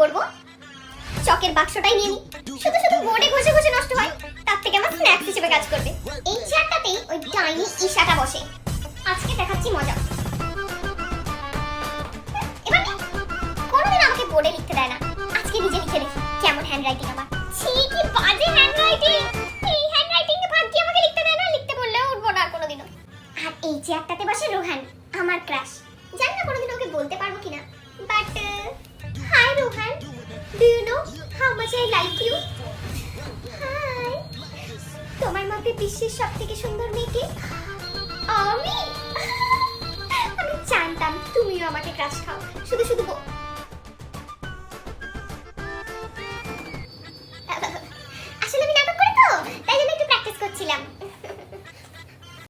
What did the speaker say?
করব? চকের বাক্সটাই নিয়ে নি। শুধু শুধু বোর্ডে ঘষে ঘষে নষ্ট হয়, তার থেকে আমার স্ন্যাক্স হিসেবে কাজ করবে। এই চেয়ারটাতেই ওই ডাইনি ঈশাটা বসে। আজকে দেখাচ্ছি মজা। এবার কোনোদিন আমাকে বোর্ডে লিখতে দেয় না। আজকে নিজে লিখে দেখি, কেমন হ্যান্ডরাইটিং আমার। ছি, কি বাজে হ্যান্ডরাইটিং এই হ্যান্ডরাইটিং এ ভাগ্যি আমাকে লিখতে দেয় না, লিখতে বললেও উঠবো না কোনোদিনও। আর এই চেয়ারটাতে বসে রোহান, আমার ক্রাশ জানি না much I like you hi তোমার মতে বিশ্বের সব থেকে সুন্দর মেয়েকে? আমি? আমি জানতাম তুমিও আমাকে ক্রাশ খাও।